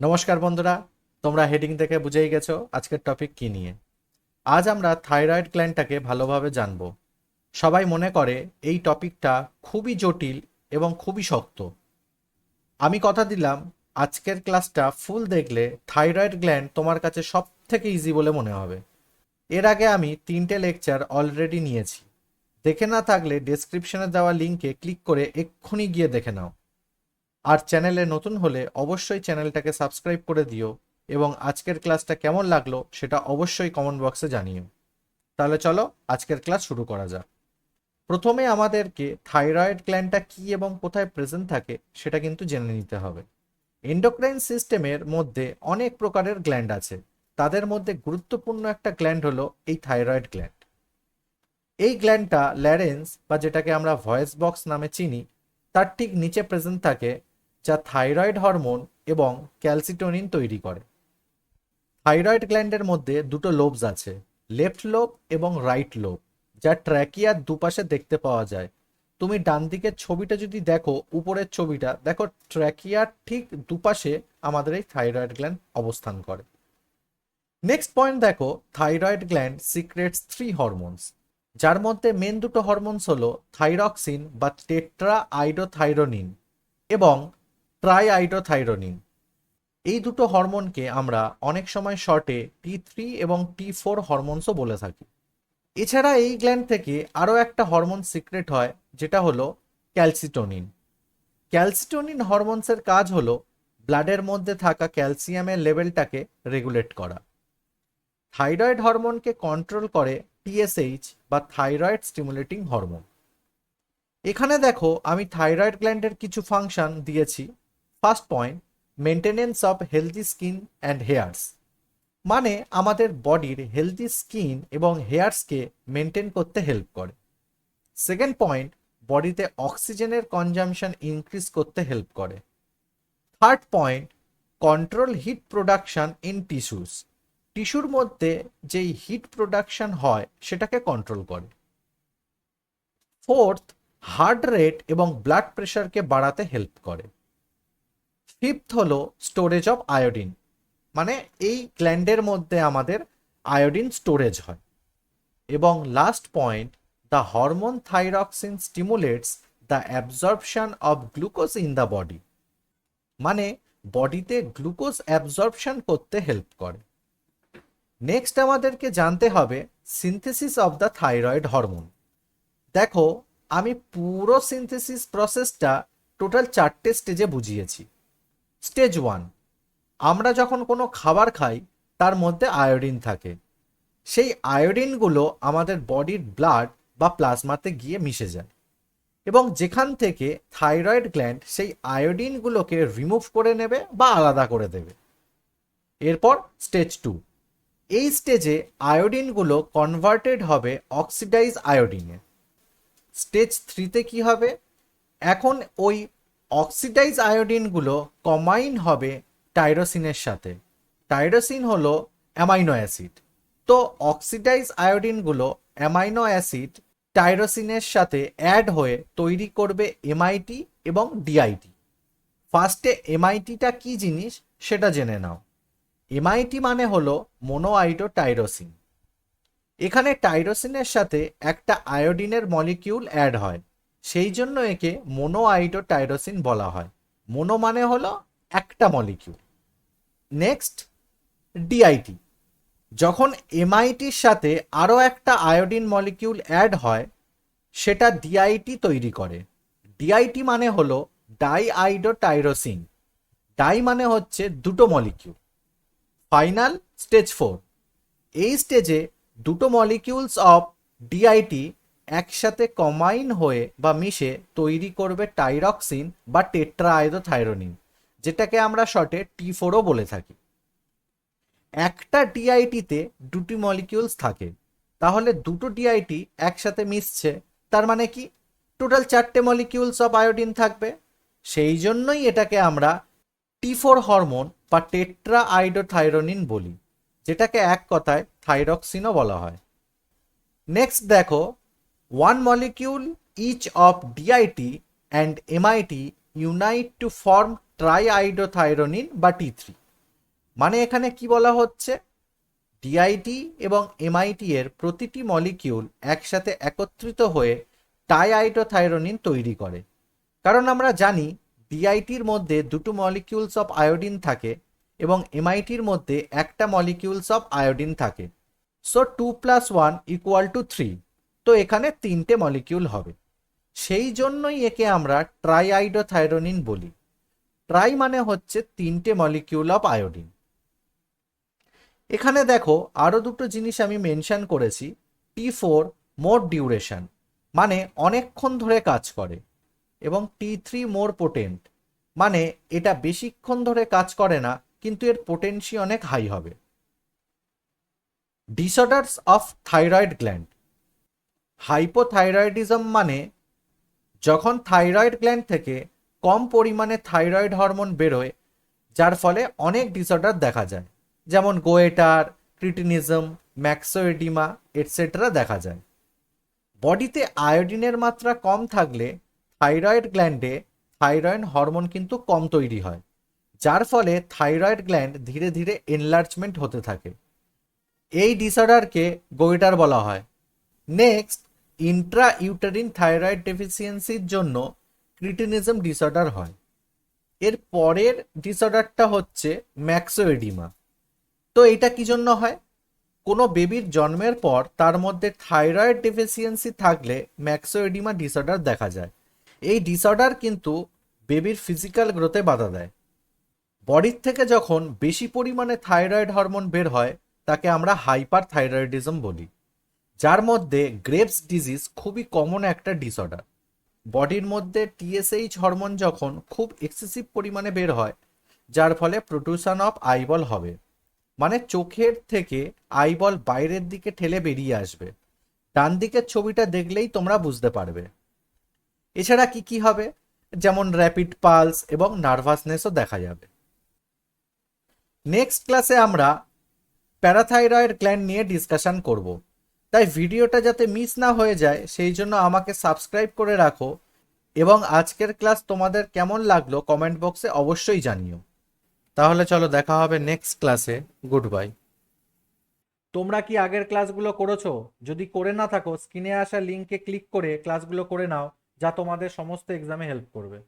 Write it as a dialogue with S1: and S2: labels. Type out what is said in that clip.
S1: নমস্কার বন্ধুরা, তোমরা হেডিং থেকে বুঝেই গেছো আজকের টপিক কি নিয়ে। আজ আমরা থাইরয়েড গ্ল্যান্ডটাকে ভালোভাবে জানব। সবাই মনে করে এই টপিকটা খুবই জটিল এবং খুবই শক্ত। আমি কথা দিলাম, আজকের ক্লাসটা ফুল দেখলে থাইরয়েড গ্ল্যান্ড তোমার কাছে সব থেকে ইজি বলে মনে হবে। এর আগে আমি তিনটে লেকচার অলরেডি নিয়েছি। দেখে না থাকলে ডেসক্রিপশনে দেওয়া লিঙ্কে ক্লিক করে এক্ষুনি গিয়ে দেখে নাও। আর চ্যানেলে নতুন হলে অবশ্যই চ্যানেলটাকে সাবস্ক্রাইব করে দিও এবং আজকের ক্লাসটা কেমন লাগল সেটা অবশ্যই কমেন্ট বক্সে জানিও। তাহলে চলো আজকের ক্লাস শুরু করা যাক। প্রথমে আমাদেরকে থাইরয়েড গ্ল্যান্ডটা কি এবং কোথায় প্রেজেন্ট থাকে সেটা কিন্তু জেনে নিতে হবে। এন্ডোক্রাইন সিস্টেমের মধ্যে অনেক প্রকারের গ্ল্যান্ড আছে। তাদের মধ্যে গুরুত্বপূর্ণ একটা গ্ল্যান্ড হলো এই থাইরয়েড গ্ল্যান্ড। এই গ্ল্যান্ডটা ল্যারেন্স বা যেটাকে আমরা ভয়েস বক্স নামে চিনি, তার ঠিক নিচে প্রেজেন্ট থাকে যা থাইরয়েড হরমোন এবং ক্যালসিটোনিন তৈরি করে। থাইরয়েড গ্ল্যান্ডের মধ্যে দুটো লোবস আছে, লেফট লোব এবং রাইট লোব, যা ট্র্যাকিয়ার দুপাশে দেখতে পাওয়া যায়। তুমি ডান দিকের ছবিটা যদি দেখো, উপরের ছবিটা, দেখো ট্র্যাকিয়ার ঠিক দুপাশে আমাদের এই থাইরয়েড গ্ল্যান্ড অবস্থান করে। নেক্সট পয়েন্ট দেখো, thyroid gland secretes three hormones. যার মধ্যে মেন দুটো হরমোনস হলো থাইরক্সিন বা টেট্রা আইডোথাইরোনিন এবং ট্রাই আইডোথাইরোনিন এই দুটো হরমোনকে আমরা অনেক সময় শর্টে টি থ্রি এবং টি ফোর হরমোনসও বলে থাকি। এছাড়া এই গ্ল্যান্ড থেকে আরও একটা হরমোন সিক্রেট হয়, যেটা হলো ক্যালসিটোনিন ক্যালসিটোনিন হরমোনসের কাজ হলো ব্লাডের মধ্যে থাকা ক্যালসিয়ামের লেভেলটাকে রেগুলেট করা। থাইরয়েড হরমোনকে কন্ট্রোল করে টিএসএইচ বা থাইরয়েড স্টিমুলেটিং হরমোন এখানে দেখো, আমি থাইরয়েড গ্ল্যান্ডের কিছু ফাংশন দিয়েছি। First point maintenance of healthy skin and hairs মানে আমাদের বডির হেলদি স্কিন এবং হেয়ার্সকে মেনটেন করতে হেল্প করে। সেকেন্ড পয়েন্ট বডিতে অক্সিজেনের কনজামশন ইনক্রিজ করতে হেল্প করে। Third point control heat production in tissues টিস্যুর মধ্যে যেই হিট প্রোডাকশন হয়, সেটাকে কন্ট্রোল করে। ফোর্থ হার্ট রেট এবং ব্লাড প্রেশারকে বাড়াতে হেল্প করে। ফিফথ হলো স্টোরেজ অফ আয়োডিন মানে এই গ্ল্যান্ডের মধ্যে আমাদের আয়োডিন স্টোরেজ হয়। এবং last point the hormone thyroxine stimulates the absorption of glucose in the body মানে বডিতে গ্লুকোজ অ্যাবজর্পশন করতে হেল্প করে। নেক্সট আমাদেরকে জানতে হবে synthesis of the thyroid hormone দেখো, আমি পুরো সিনথেসিস প্রসেসটা টোটাল চারটে স্টেজে বুঝিয়েছি। Stage one. আমরা যখন কোনো খাবার খাই, তার মধ্যে আয়োডিন থাকে। সেই আয়োডিনগুলো আমাদের বডির ব্লাড বা প্লাজমাতে গিয়ে মিশে যায়। এবং যেখান থেকে থাইরয়েড গ্ল্যান্ড সেই আয়োডিনগুলোকে রিমুভ করে নেবে বা আলাদা করে দেবে। এরপর স্টেজ টু। এই স্টেজে আয়োডিনগুলো কনভার্টেড হবে অক্সিডাইজ আয়োডিনে। স্টেজ থ্রিতে কি হবে? এখন ওই অক্সিডাইজ আয়োডিনগুলো কমাইন হবে টাইরোসিনের সাথে। টাইরোসিন হলো অ্যামাইনো অ্যাসিড। তো অক্সিডাইজ আয়োডিনগুলো অ্যামাইনো অ্যাসিড টাইরোসিনের সাথে অ্যাড হয়ে তৈরি করবে এমআইটি এবং ডিআইটি। ফার্স্টে এমআইটিটা কি জিনিস সেটা জেনে নাও। এমআইটি মানে হলো মোনোআইডো টাইরোসিন এখানে টাইরোসিনের সাথে একটা আয়োডিনের মলিকিউল অ্যাড হয়। সেই জন্য একে মোনোআইডো টাইরোসিন বলা হয়। মোনো মানে হলো একটা মলিকিউল নেক্সট ডিআইটি যখন এমআইটির সাথে আরও একটা আয়োডিন মলিকিউল অ্যাড হয়, সেটা ডিআইটি তৈরি করে। ডিআইটি মানে হলো ডাই আইডো টাইরোসিন ডাই মানে হচ্ছে দুটো মলিকিউল ফাইনাল স্টেজ ফোর এই স্টেজে দুটো মলিকিউলস অফ ডিআইটি একসাথে কমাইন হয়ে বা মিশে তৈরি করবে টাইরক্সিন বা টেট্রাআইডোথাইরোনিন যেটাকে আমরা শর্টে টি ফোরও বলে থাকি। একটা ডিআইটিতে দুটি মলিকিউলস থাকে, তাহলে দুটো ডিআইটি একসাথে মিশছে, তার মানে কি টোটাল চারটে মলিকিউলস অফ আয়োডিন থাকবে। সেই জন্যই এটাকে আমরা টি ফোর হরমোন বা টেট্রা আইডোথাইরোনিন বলি, যেটাকে এক কথায় থাইরক্সিনও বলা হয়। নেক্সট দেখো one molecule each of DIT and MIT unite to form triiodothyronine বা টি থ্রি মানে এখানে কি বলা হচ্ছে? ডিআইটি এবং এমআইটি এর প্রতিটি মলিকিউল একসাথে একত্রিত হয়ে টাইআইটোথাইরোনিন তৈরি করে। কারণ আমরা জানি ডিআইটির মধ্যে দুটো মলিকিউলস অফ আয়োডিন থাকে এবং এমআইটির মধ্যে একটা মলিকিউলস অফ আয়োডিন থাকে। So two plus one equal to three তো এখানে তিনটে মলিকিউল হবে। সেই জন্যই একে আমরা ট্রাইআইডোথাইরোনিন বলি। ট্রাই মানে হচ্ছে তিনটে মলিকিউল অফ আয়োডিন এখানে দেখো আরও দুটো জিনিস আমি মেনশন করেছি। টি ফোর মোর ডিউরেশন মানে অনেকক্ষণ ধরে কাজ করে। এবং টি থ্রি মোর পোটেন্ট মানে এটা বেশিক্ষণ ধরে কাজ করে না, কিন্তু এর পোটেন্সি অনেক হাই হবে। Disorders of thyroid gland hypothyroidism মানে যখন থাইরয়েড গ্ল্যান্ড থেকে কম পরিমাণে থাইরয়েড হরমোন বেরোয়, যার ফলে অনেক ডিসঅর্ডার দেখা যায়। যেমন গোয়েটার, ক্রিটিনিজম, ম্যাক্সোএডিমা এটসেট্রা দেখা যায়। বডিতে আয়োডিনের মাত্রা কম থাকলে থাইরয়েড গ্ল্যান্ডে থাইরয়েড হরমোন কিন্তু কম তৈরি হয়, যার ফলে থাইরয়েড গ্ল্যান্ড ধীরে ধীরে এনলার্জমেন্ট হতে থাকে। এই ডিসঅর্ডারকে গোয়েটার বলা হয়। নেক্সট ইন্ট্রা ইউটারিন থাইরয়েড ডেফিসিয়েন্সির জন্য ক্রিটিনিজম ডিসঅর্ডার হয়। এর পরের ডিসঅর্ডারটা হচ্ছে ম্যাক্সোএডিমা। তো এটা কি জন্য হয়? কোনো বেবির জন্মের পর তার মধ্যে থাইরয়েড ডেফিসিয়েন্সি থাকলে ম্যাক্সোএডিমা ডিসঅর্ডার দেখা যায়। এই ডিসঅর্ডার কিন্তু বেবির ফিজিক্যাল গ্রোথে বাধা দেয়। বডির থেকে যখন বেশি পরিমাণে থাইরয়েড হরমোন বের হয়, তাকে আমরা হাইপার থাইরয়েডিজম বলি। যার মধ্যে গ্রেপস ডিজিজ খুবই কমন একটা ডিসঅর্ডার বডির মধ্যে টিএসএইচ হরমোন যখন খুব এক্সেসিভ পরিমাণে বের হয়, যার ফলে প্রোডিউশন অফ আইবল হবে। মানে চোখের থেকে আইবল বাইরের দিকে ঠেলে বেরিয়ে আসবে। ডান দিকের ছবিটা দেখলেই তোমরা বুঝতে পারবে। এছাড়া কি কি হবে? যেমন র্যাপিড পালস এবং নার্ভাসনেসও দেখা যাবে। নেক্সট ক্লাসে আমরা প্যারাথাইরয়েড গ্ল্যান্ড নিয়ে ডিসকাশন করব। তাই ভিডিওটা যাতে মিস না হয়ে যায়, সেই জন্য আমাকে সাবস্ক্রাইব করে রাখো। এবং আজকের ক্লাস তোমাদের কেমন লাগল কমেন্ট বক্সে অবশ্যই জানিও। তাহলে চলো দেখা হবে নেক্সট ক্লাসে গুড বাই তোমরা কি আগের ক্লাসগুলো করেছ? যদি করে না থাকো স্ক্রিনে আসা লিঙ্কে ক্লিক করে ক্লাসগুলো করে নাও, যা তোমাদের সমস্ত এক্সামে হেল্প করবে।